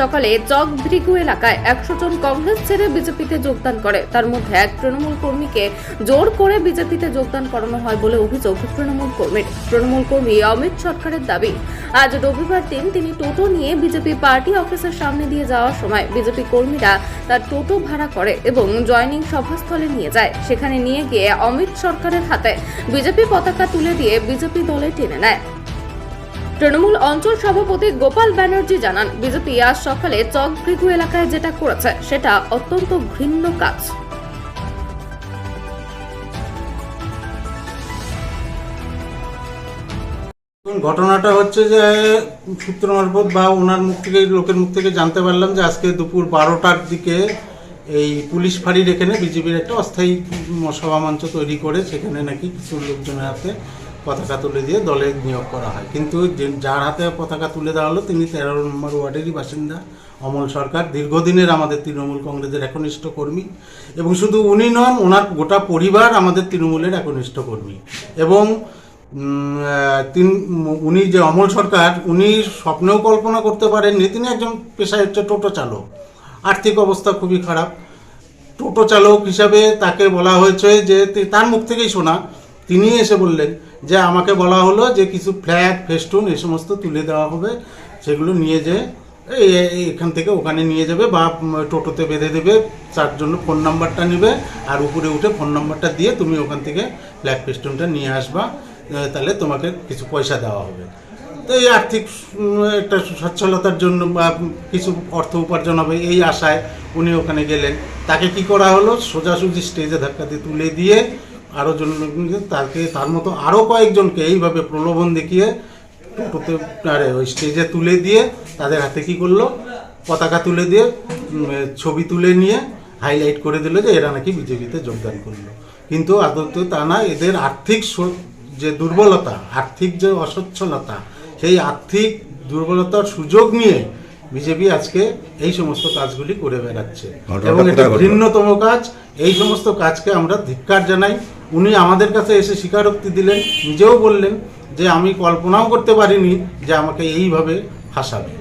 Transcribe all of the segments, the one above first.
সকালে চকভ্রিগু এলাকায় একশো জন কংগ্রেস ছেড়ে বিজেপিতে যোগদান করে। তার মধ্যে এক তৃণমূল কর্মীকে জোর করে বিজেপিতে যোগদান করানো হয় বলে অভিযোগ তৃণমূল কর্মীর। তৃণমূল কর্মী অমিত সরকারের দাবি, আজ রবিবার দিন তিনি টোটো নিয়ে বিজেপি পার্টি অফিসের সামনে দিয়ে যাওয়ার সময় বিজেপি কর্মীরা তার টোটো ভাড়া করে এবং জয়নিং সভাস্থলে নিয়ে যায়। সেখানে নিয়ে গিয়ে অমিত সরকারের হাতে বিজেপি পতাকা তুলে দিয়ে বিজেপি দলে টেনে নেয়। তৃণমূল অঞ্চল সভাপতি গোপাল ব্যানার্জি জানান বিজেপি আজ সকালে চক ভৃগু এলাকায় যেটা করেছে সেটা অত্যন্ত ঘৃণ্য কাজ। ঘটনাটা হচ্ছে যে সূত্র মারফত বা ওনার মুখ থেকে লোকের মুখ থেকে জানতে পারলাম যে আজকে দুপুর বারোটার দিকে এই পুলিশ ফাঁড়ির এখানে বিজেপির একটা অস্থায়ী উম, সভামঞ্চ তৈরি করে সেখানে নাকি কিছু লোকজনের হাতে পতাকা তুলে দিয়ে দলে নিয়োগ করা হয়। কিন্তু যার হাতে পতাকা তুলে দেওয়া তিনি তেরো নম্বর ওয়ার্ডেরই বাসিন্দা। অমল সরকার দীর্ঘদিনের আমাদের তৃণমূল কংগ্রেসের একনিষ্ঠ কর্মী এবং শুধু উনি নন, ওনার গোটা পরিবার আমাদের তৃণমূলের একনিষ্ঠ কর্মী। এবং তিন, উনি যে অমল সরকার, উনি স্বপ্নেও কল্পনা করতে পারেননি, তিনি একজন পেশায় হচ্ছে টোটো চালক। আর্থিক অবস্থা খুবই খারাপ। টোটো চালক হিসাবে তাকে বলা হয়েছে যে তার মুখ থেকেই শোনা তিনি এসে বললেন যে আমাকে বলা হলো যে কিছু ফ্ল্যাগ ফেস্টুন এ সমস্ত তুলে দেওয়া হবে। সেগুলো নিয়ে যে এই এই- এখান থেকে ওখানে নিয়ে যাবে বা টোটোতে বেঁধে দেবে, তার জন্য ফোন নাম্বারটা নেবে আর উপরে উঠে ফোন নাম্বারটা দিয়ে তুমি ওখান থেকে ফ্ল্যাগ ফেস্টুনটা নিয়ে আসবা। তাহলে তোমাকে কিছু পয়সা দেওয়া হবে। তো এই আর্থিক একটা সচ্ছলতার জন্য বা কিছু অর্থ উপার্জন হবে এই আশায় উনি ওখানে গেলেন। তাকে কি করা হলো? সোজাসুজি স্টেজে ধাক্কা দিয়ে তুলে দিয়ে আরও জন তাকে তার মতো আরও কয়েকজনকে এইভাবে প্রলোভন দেখিয়ে টোটোতে আরে ওই স্টেজে তুলে দিয়ে তাদের হাতে কি করল? পতাকা তুলে দিয়ে ছবি তুলে নিয়ে হাইলাইট করে দিল যে এরা নাকি বিজেপিতে যোগদান করল। কিন্তু আদত তা না এদের আর্থিক যে দুর্বলতা আর্থিক যে অসচ্ছলতা সেই আর্থিক দুর্বলতার সুযোগ নিয়ে বিজেপি আজকে এই সমস্ত কাজগুলি করে বেড়াচ্ছে। এবং এটা? ঘৃণ্যতম কাজ। এই সমস্ত কাজকে আমরা ধিক্কার জানাই। উনি আমাদের কাছে এসে স্বীকারোক্তি দিলেন নিজেও বললেন যে আমি কল্পনাও করতে পারিনি যে আমাকে এইভাবে ফাঁসাবে।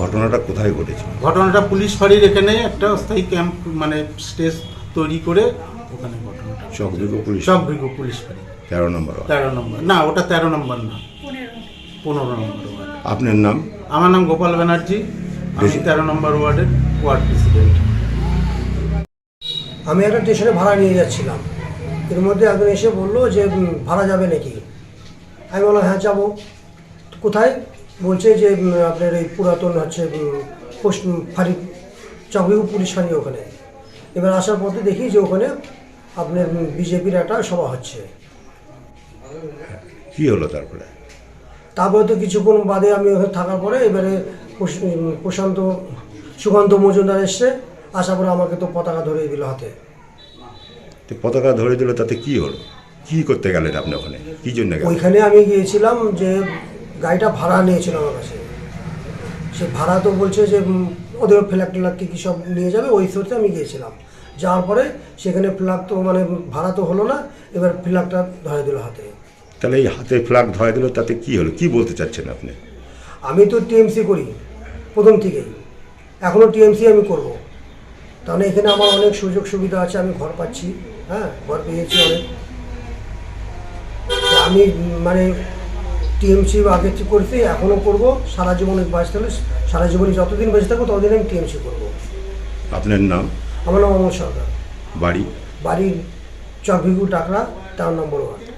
ঘটনাটা কোথায় ঘটেছে? ঘটনাটা পুলিশ ফাঁড়ির এখানে একটা অস্থায়ী ক্যাম্প মানে স্টেজ তৈরি করে ওখানে ঘটনাটা চকদুর্গ পুলিশ সব পুলিশ ফাঁড়ি। তেরো নম্বর তেরো নম্বর। না ওটা তেরো নম্বর না। পনেরো নম্বর ওয়ার্ড। আপনার নাম? আমার নাম গোপাল ব্যানার্জি। আমি তেরো নম্বর ওয়ার্ডের ওয়ার্ড প্রেসিডেন্ট। আমি একটা স্টেশনে ভাড়া নিয়ে যাচ্ছিলাম। এর মধ্যে একজন এসে বলল যে ভাড়া যাবে নাকি? আমি বললাম হ্যাঁ যাব। কোথায়? বলছে যে আপনার এই পুরাতন হচ্ছে পোস্ট ফাঁড়ি চকরিউ পুলিশ ফাঁড়ি ওখানে। এবার আসার পথে দেখি যে ওখানে আপনার বিজেপির একটা সভা হচ্ছে। কি হলো তারপরে? তারপরে তো কিছুক্ষণ বাদে আমি ওখানে থাকার পরে এবারে প্রশান্ত সুকান্ত মজুমদার এসছে। আসার পরে আমাকে তো পতাকা ধরিয়ে দিল হাতে। তো পতাকা ধরে দিল তাতে কি হলো? কি করতে গেলেন আপনি ওখানে? কি জন্য ওইখানে আমি গিয়েছিলাম যে গাড়িটা ভাড়া নিয়েছিল আমার কাছে। সে ভাড়া তো বলছে যে ওদের ফ্ল্যাগ ট্ল্যাগ কি সব নিয়ে যাবে ওই সোর্সে আমি গিয়েছিলাম। যাওয়ার পরে সেখানে ফ্ল্যাগ তো মানে ভাড়া তো হলো না এবার ফ্ল্যাগটা ধরে দিল হাতে। তাহলে এই হাতে ফ্ল্যাগ ধরে দিল তাতে কি হলো? কি বলতে চাচ্ছেন আপনি? আমি তো টিএমসি করি প্রথম থেকেই। এখনও টিএমসি আমি করব। তাহলে এখানে আমার অনেক সুযোগ সুবিধা আছে আমি ঘর পাচ্ছি। হ্যাঁ ঘর পেয়েছি অনেক। আমি মানে টিএমসি আগে করছি এখনও করব সারা জীবন বাঁচতে হলে সারা জীবনে যতদিন বেঁচে থাকব ততদিন আমি টিএমসি করব। আপনার নাম? আমার নাম অমর সরকার। বাড়ি? বাড়ির চকভিগু টাকরা তার নম্বর ওয়ার্ড